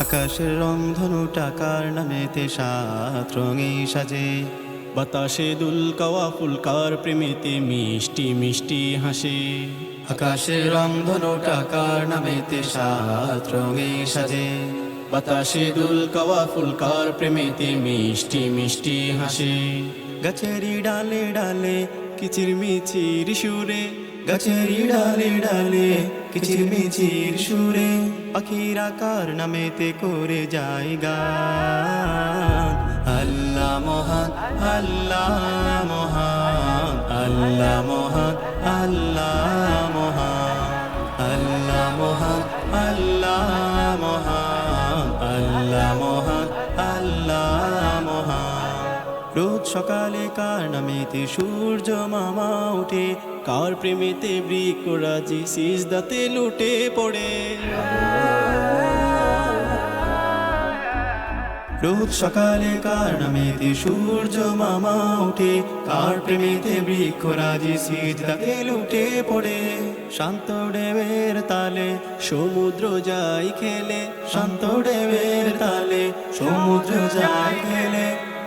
আকাশের রং রংধনু টাকার নামেতে সাত রঙে সাজে? বাতাসে দুলকাওয়া ফুলকার প্রেমেতে মিষ্টি মিষ্টি হাসে। আকাশের রংধনু টাকার নামেতে সাত রঙে সাজে? বাতাসে দুলকাওয়া ফুলকার প্রেমেতে মিষ্টি মিষ্টি হাসে। গাছেরই ডালে ডালে কিচির মিচির সুরে গাছেরই ডালে ডালে কিচির মিচির সুরে, পাখির আকার নামেতে করে যায় গান? আল্লাহ মহান আল্লাহ মহান আল্লাহ মহান আল্লাহ মহান আল্লাহ মহান আল্লাহ মহান আল্লাহ মহান আল্লাহ মহান। রোজ সকালে কার নামেতে সূর্য মামা উঠে কার প্রেমেতে বৃকরাজি সিজদাতে লুটে পড়ে? রোজ সকালে কার নামেতে সূর্য মামা উঠে কার প্রেমেতে বৃক্ষরাজি সিজদাতে লুটে পড়ে? শান্ত ডেবের তালে সমুদ্র যাই খেলে। শান্ত ডেবের তালে সমুদ্র যায় খেলে।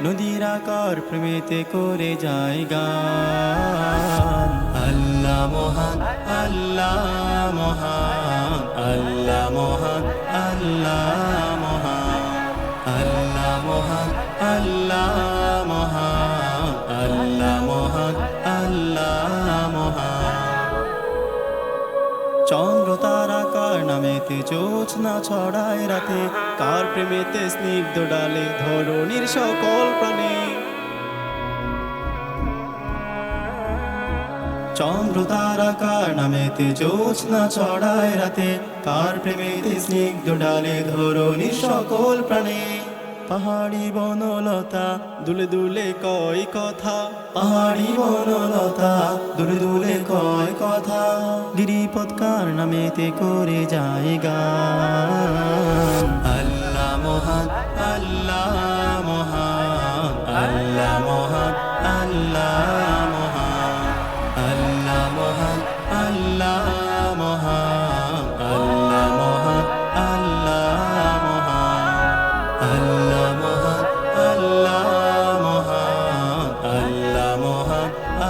নদীর আকার প্রেমেতে করে যায় গান। আল্লাহ মহান আল্লাহ মহান আল্লাহ মহান আল্লাহ মহান আল্লাহ মহান, আল্লাহ নামেতে না ছড়ায় রাতে, কার প্রেমেতে স্নিগ্ধ ডালে ধরণীর সকল প্রাণী। চন্দ্র তারাকার নামেতে জোছনা ছড়ায় রাতে, কার প্রেমেতে স্নিগ্ধ ডালে ধরণীর সকল প্রাণে। পাহাড়ি বনলতা দুলে দুলে কয় কথা। পাহাড়ি বনলতা দুলে দুলে কয় কথা। গিরিপথকার নামেতে করে যায় গান আল্লাহ মহান আল্লাহ মহান আল্লাহ মহান আল্লাহ মহান আল্লাহ মহান আল্লাহ মহান আল্লাহ মহান আল্লাহ মহান আল্লাহ